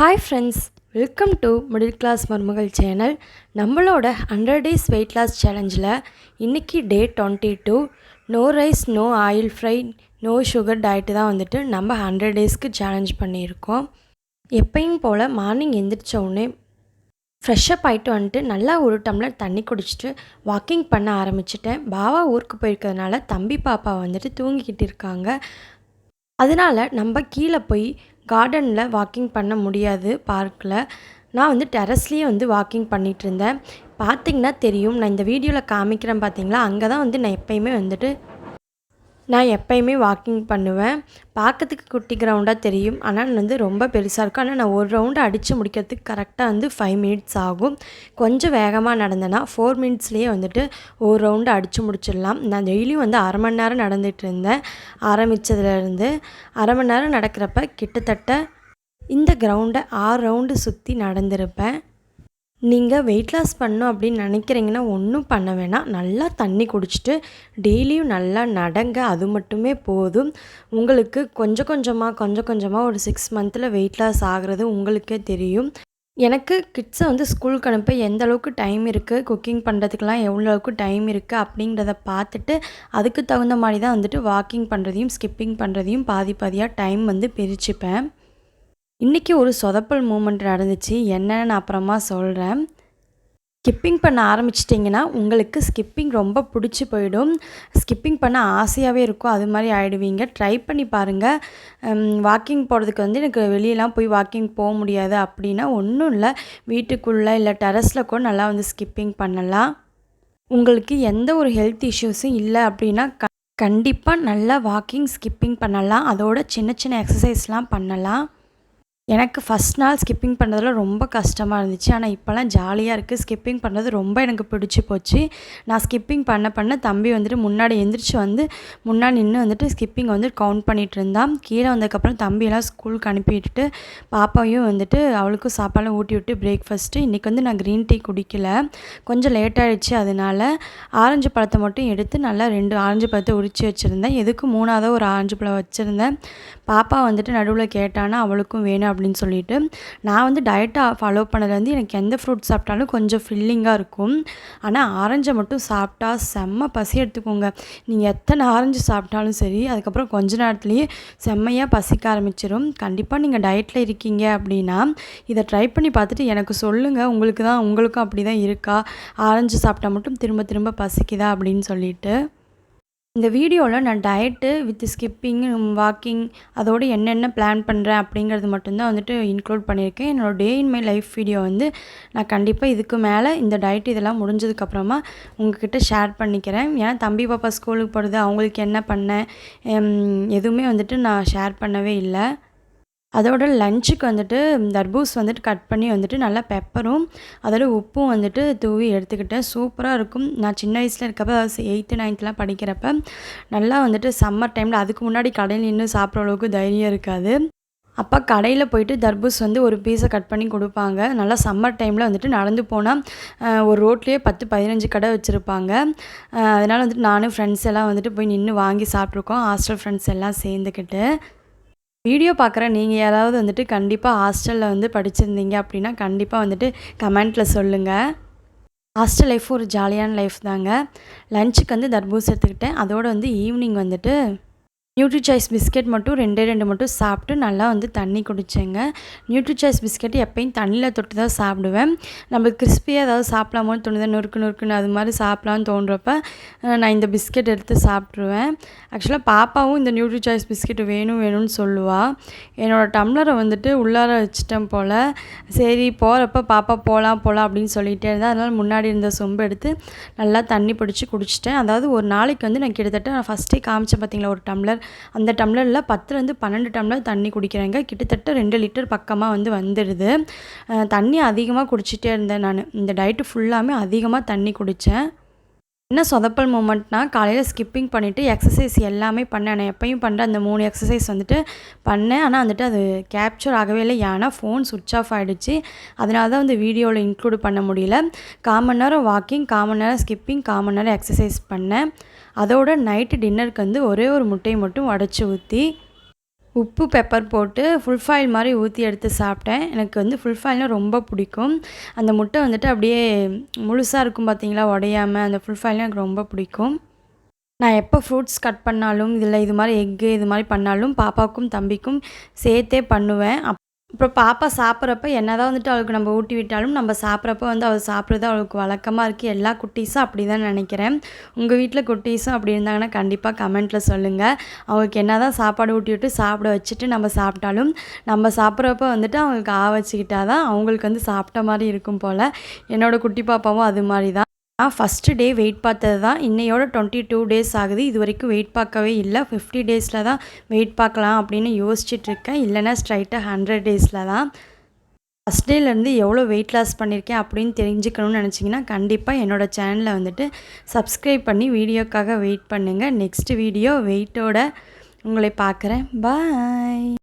Hi friends welcome to middle class மருமகள் channel நம்மளோட hundred days weight loss சேலஞ்சில் இன்றைக்கி day twenty two no rice no oil fry no sugar diet தான் வந்துட்டு நம்ம hundred டேஸ்க்கு சேலஞ்ச் பண்ணியிருக்கோம். எப்பயும் போல் மார்னிங் எந்திரிச்ச உடனே ஃப்ரெஷ்ஷப் ஆகிட்டு வந்துட்டு நல்லா ஒரு டம்ளர் தண்ணி குடிச்சிட்டு வாக்கிங் பண்ண ஆரம்பிச்சிட்டேன். பாவா ஊருக்கு போயிருக்கிறதுனால தம்பி பாப்பா வந்துட்டு தூங்கிக்கிட்டு இருக்காங்க. அதனால் நம்ம கீழே போய் கார்டனில் வாக்கிங் பண்ண முடியாது பார்க்கில் நான் வந்து டெரஸ்லேயே வந்து வாக்கிங் பண்ணிகிட்டு இருந்தேன். பார்த்திங்கன்னா தெரியும். நான் இந்த வீடியோவில் காமிக்கிறேன் பார்த்தீங்களா? அங்கே தான் வந்து நான் எப்பயுமே வந்துட்டு நான் எப்பயுமே வாக்கிங் பண்ணுவேன். பார்க்கறதுக்கு குட்டி கிரவுண்டாக தெரியும். ஆனால் வந்து ரொம்ப பெருசாக இருக்கும். ஆனால் நான் ஒரு ரவுண்டு அடித்து முடிக்கிறதுக்கு கரெக்டாக வந்து ஃபைவ் மினிட்ஸ் ஆகும். கொஞ்சம் வேகமாக நடந்தேன்னா ஃபோர் மினிட்ஸ்லேயே வந்துட்டு ஒரு ரவுண்டு அடித்து முடிச்சிடலாம். நான் டெய்லியும் வந்து அரை மணி நேரம் நடந்துகிட்டு இருந்தேன். ஆரம்பித்ததுலேருந்து அரை மணி நேரம் நடக்கிறப்ப கிட்டத்தட்ட இந்த கிரவுண்டை ஆறு ரவுண்டு சுற்றி நடந்திருப்பேன். நீங்கள் வெயிட் லாஸ் பண்ணணும் அப்படின்னு நினைக்கிறீங்கன்னா ஒன்றும் பண்ண வேணாம். நல்லா தண்ணி குடிச்சிட்டு டெய்லியும் நல்லா நடங்க. அது மட்டுமே போதும். உங்களுக்கு கொஞ்சம் கொஞ்சமாக கொஞ்சம் கொஞ்சமாக ஒரு சிக்ஸ் மந்தில் வெயிட் லாஸ் ஆகிறது உங்களுக்கே தெரியும். எனக்கு கிட்ஸை வந்து ஸ்கூலுக்கு அனுப்ப எந்த அளவுக்கு டைம் இருக்குது குக்கிங் பண்ணுறதுக்கெலாம் எவ்வளோ அளவுக்கு டைம் இருக்குது அப்படிங்கிறத பார்த்துட்டு அதுக்கு தகுந்த மாதிரி தான் வந்துட்டு வாக்கிங் பண்ணுறதையும் ஸ்கிப்பிங் பண்ணுறதையும் பாதி பாதியாக டைம் வந்து பிரிச்சுப்பேன். இன்றைக்கி ஒரு சொதப்பல் மூமெண்ட் நடந்துச்சு. என்னன்னு நான் அப்புறமா சொல்கிறேன் ஸ்கிப்பிங் பண்ண ஆரம்பிச்சிட்டிங்கன்னா உங்களுக்கு ஸ்கிப்பிங் ரொம்ப பிடிச்சி போயிடும். ஸ்கிப்பிங் பண்ண ஆசையாகவே இருக்கும். அது மாதிரி ஆகிடுவீங்க ட்ரை பண்ணி பாருங்கள் வாக்கிங் போகிறதுக்கு வந்து எனக்கு வெளியெலாம் போய் வாக்கிங் போக முடியாது அப்படின்னா ஒன்றும் இல்லை. வீட்டுக்குள்ளே இல்லை டெரஸில் கூட நல்லா வந்து ஸ்கிப்பிங் பண்ணலாம். உங்களுக்கு எந்த ஒரு ஹெல்த் இஷ்யூஸும் இல்லை அப்படின்னா க கண்டிப்பாக நல்லா வாக்கிங் ஸ்கிப்பிங் பண்ணலாம். அதோட சின்ன சின்ன எக்ஸசைஸ்லாம் பண்ணலாம். எனக்கு ஃபஸ்ட் நாள் ஸ்கிப்பிங் பண்ணுறதுல ரொம்ப கஷ்டமாக இருந்துச்சு. ஆனால் இப்போல்லாம் ஜாலியாக இருக்குது ஸ்கிப்பிங் பண்ணுறது ரொம்ப எனக்கு பிடிச்சி போச்சு. நான் ஸ்கிப்பிங் பண்ண பண்ண தம்பி வந்துட்டு முன்னாடி எந்திரிச்சு வந்து முன்னாடி நின்று வந்துட்டு ஸ்கிப்பிங் வந்து கவுண்ட் பண்ணிகிட்டு இருந்தான். கீழே வந்ததுக்கப்புறம் தம்பியெல்லாம் ஸ்கூலுக்கு அனுப்பி பாப்பாவையும் வந்துட்டு அவளுக்கும் சாப்பாடுலாம் ஊட்டி விட்டு பிரேக்ஃபாஸ்ட்டு இன்றைக்கி வந்து நான் க்ரீன் டீ குடிக்கல. கொஞ்சம் லேட் ஆகிடுச்சு அதனால் ஆரஞ்சு பழத்தை மட்டும் எடுத்து நல்லா ரெண்டு ஆரஞ்சு பழத்தை உரித்து வச்சுருந்தேன். எதுக்கு மூணாவதோ ஒரு ஆரஞ்சு பழம் வச்சுருந்தேன்? பாப்பா வந்துட்டு நடுவில் கேட்டானா அவளுக்கும் வேணும் அப்படின்னு சொல்லிட்டு நான் வந்து டயட்டாக ஃபாலோ பண்ணதுலேருந்து எனக்கு எந்த ஃப்ரூட் சாப்பிட்டாலும் கொஞ்சம் ஃபில்லிங்காக இருக்கும். ஆனால் ஆரஞ்சை மட்டும் சாப்பிட்டா செம்ம பசி எடுத்துக்கோங்க. நீங்கள் எத்தனை ஆரஞ்சு சாப்பிட்டாலும் சரி அதுக்கப்புறம் கொஞ்ச நேரத்துலேயே செம்மையாக பசிக்க ஆரம்பிச்சிடும் கண்டிப்பாக நீங்கள் டயட்டில் இருக்கீங்க அப்படின்னா இதை ட்ரை பண்ணி பார்த்துட்டு எனக்கு சொல்லுங்கள் உங்களுக்கு தான் உங்களுக்கும் அப்படி தான் இருக்கா? ஆரஞ்சு சாப்பிட்டா மட்டும் திரும்ப திரும்ப பசிக்குதா? அப்படின்னு சொல்லிட்டு. இந்த வீடியோவில் நான் டயட்டு வித் ஸ்கிப்பிங் வாக்கிங் அதோடு என்னென்ன பிளான் பண்ணுறேன் அப்படிங்கிறது மட்டும்தான் வந்துட்டு இன்க்ளூட் பண்ணியிருக்கேன். என்னோடய day in my life video வந்து நான் கண்டிப்பாக இதுக்கு மேலே இந்த டயட் இதெல்லாம் முடிஞ்சதுக்கப்புறமா உங்ககிட்ட ஷேர் பண்ணிக்கிறேன். ஏன்னா தம்பி பாப்பா ஸ்கூலுக்கு போகிறது அவங்களுக்கு என்ன பண்ணேன் எதுவுமே வந்துட்டு நான் ஷேர் பண்ணவே இல்லை. அதோட லஞ்சுக்கு வந்துட்டு தர்பூஸ் வந்துட்டு கட் பண்ணி வந்துட்டு நல்லா பெப்பரும் அதோட உப்பும் வந்துட்டு தூவி எடுத்துக்கிட்டேன் சூப்பராக இருக்கும். நான் சின்ன வயசில் இருக்கப்போ அதாவது எயித்து நைன்த்லாம் படிக்கிறப்ப நல்லா வந்துட்டு சம்மர் டைமில் அதுக்கு முன்னாடி கடையில் நின்று சாப்பிட்ற அளவுக்கு தைரியம் இருக்காது. அப்போ கடையில் போயிட்டு தர்பூஸ் வந்து ஒரு பீஸை கட் பண்ணி கொடுப்பாங்க. நல்லா சம்மர் டைமில் வந்துட்டு நடந்து போனால் ஒரு ரோட்லேயே பத்து பதினஞ்சு கடை வச்சுருப்பாங்க. அதனால் வந்துட்டு நானும் ஃப்ரெண்ட்ஸ் எல்லாம் வந்துட்டு போய் நின்று வாங்கி சாப்பிட்ருக்கோம் ஹாஸ்டல் ஃப்ரெண்ட்ஸ் எல்லாம் சேர்ந்துக்கிட்டு. வீடியோ பார்க்குற நீங்கள் யாராவது வந்துட்டு கண்டிப்பாக ஹாஸ்டலில் வந்து படிச்சிருந்தீங்க அப்படின்னா கண்டிப்பாக வந்துட்டு கமெண்ட்டில் சொல்லுங்கள் ஹாஸ்டல் லைஃப் ஒரு ஜாலியான லைஃப் தாங்க. லஞ்சுக்கு வந்து தர்பூஸ் எடுத்துக்கிட்டேன். அதோடு வந்து ஈவினிங் வந்துட்டு நியூட்ரி சாய்ஸ் பிஸ்கெட் மட்டும் ரெண்டே ரெண்டு மட்டும் சாப்பிட்டு நல்லா வந்து தண்ணி குடித்தேங்க நியூட்ரி சாய்ஸ் பிஸ்கெட் எப்பயும் தண்ணியில் தொட்டு தான் சாப்பிடுவேன். நம்ம கிறிஸ்பியாக ஏதாவது சாப்பிடலாமோன்னு தோணுது நொறுக்கு நொறுக்குன்னு அது மாதிரி சாப்பிட்லான்னு தோன்றப்ப நான் இந்த பிஸ்கெட் எடுத்து சாப்பிட்ருவேன் ஆக்சுவலாக பாப்பாவும் இந்த நியூட்ரி சாய்ஸ் பிஸ்கெட் வேணும் வேணும்னு சொல்லுவாள் என்னோடய டம்ளரை வந்துட்டு உள்ளார வச்சிட்டேன் போல். சரி போகிறப்ப பாப்பா போகலாம் போகலாம் அப்படின்னு சொல்லிகிட்டே இருந்தேன் அதனால் முன்னாடி இருந்த சொம்பு எடுத்து நல்லா தண்ணி பிடிச்சி குடிச்சிட்டேன். அதாவது ஒரு நாளைக்கு வந்து நான் கிட்டத்தட்ட நான் ஃபஸ்ட்டே காமிச்சேன் பார்த்தீங்களா ஒரு டம்ளர் அந்த டம்ளரில் பத்துலேருந்து பன்னெண்டு டம்ளர் தண்ணி குடிக்கிறேங்க. கிட்டத்தட்ட ரெண்டு லிட்டர் பக்கமாக வந்து வந்துடுது. தண்ணி அதிகமாக குடிச்சிட்டே இருந்தேன் நான். இந்த டயட்டு ஃபுல்லாமே அதிகமாக தண்ணி குடித்தேன் என்ன சொதப்பல் மூமெண்ட்னால் காலையில் ஸ்கிப்பிங் பண்ணிவிட்டு எக்ஸசைஸ் எல்லாமே பண்ணேன். நான் எப்பயும் பண்ணுற அந்த மூணு எக்ஸசைஸ் வந்துட்டு பண்ணேன். ஆனால் வந்துட்டு அது கேப்சர் ஆகவே இல்லை. ஏன்னா ஃபோன் சுவிட்ச் ஆஃப் ஆகிடுச்சு அதனால தான் வந்து வீடியோவில் இன்க்ளூட் பண்ண முடியல. காமன் நேரம் வாக்கிங் காமன் நேரம் ஸ்கிப்பிங் காமன் நேரம் எக்ஸசைஸ் பண்ணேன். அதோட நைட்டு டின்னருக்கு வந்து ஒரே ஒரு முட்டையை மட்டும் உடச்சி ஊற்றி உப்பு பெப்பர் போட்டு ஃபுல் ஃபாயில் மாதிரி ஊற்றி எடுத்து சாப்பிட்டேன். எனக்கு வந்து ஃபுல் ஃபாயில்னால் ரொம்ப பிடிக்கும். அந்த முட்டை வந்துட்டு அப்படியே முழுசாக இருக்கும் பார்த்தீங்களா உடையாமல் அந்த ஃபுல் ஃபாயில்னால் எனக்கு ரொம்ப பிடிக்கும். நான் எப்போ ஃப்ரூட்ஸ் கட் பண்ணாலும் இதில் இது மாதிரி எக்கு இது மாதிரி பண்ணாலும் பாப்பாவுக்கும் தம்பிக்கும் சேர்த்தே பண்ணுவேன். அப் அப்புறம் பாப்பா சாப்பிட்றப்ப என்ன தான் வந்துட்டு அவளுக்கு நம்ம ஊட்டி விட்டாலும் நம்ம சாப்பிட்றப்ப வந்து அவள் சாப்பிட்றது அவளுக்கு வழக்கமாக இருக்குது எல்லா குட்டீஸும் அப்படி தான் நினைக்கிறேன். உங்கள் வீட்டில் குட்டீஸும் அப்படி இருந்தாங்கன்னா கண்டிப்பாக கமெண்ட்டில் சொல்லுங்கள் அவங்களுக்கு என்ன தான் சாப்பாடு ஊட்டி விட்டு சாப்பிட வச்சுட்டு நம்ம சாப்பிட்டாலும் நம்ம சாப்பிட்றப்ப வந்துட்டு அவங்களுக்கு ஆ வச்சுக்கிட்டா தான் அவங்களுக்கு வந்து சாப்பிட்ட மாதிரி இருக்கும் போல். என்னோடய குட்டி பாப்பாவும் அது மாதிரி தான் நான் ஃபஸ்ட்டு டே வெயிட் பார்த்தது தான். இன்னையோட டுவெண்ட்டி டூ டேஸ் ஆகுது. இது வரைக்கும் வெயிட் பார்க்கவே இல்லை. ஃபிஃப்டி டேஸில் தான் வெயிட் பார்க்கலாம் அப்படின்னு யோசிச்சுட்ருக்கேன் இல்லைன்னா ஸ்ட்ரைட்டாக ஹண்ட்ரட் டேஸில் தான். ஃபஸ்ட் டேலேருந்து எவ்வளோ வெயிட் லாஸ் பண்ணியிருக்கேன் அப்படின்னு தெரிஞ்சுக்கணும்னு நினச்சிங்கன்னா கண்டிப்பாக என்னோடய சேனலை வந்துட்டு சப்ஸ்கிரைப் பண்ணி வீடியோக்காக வெயிட் பண்ணுங்கள் நெக்ஸ்ட் வீடியோ வெயிட்டோட உங்களை பார்க்குறேன். பாய்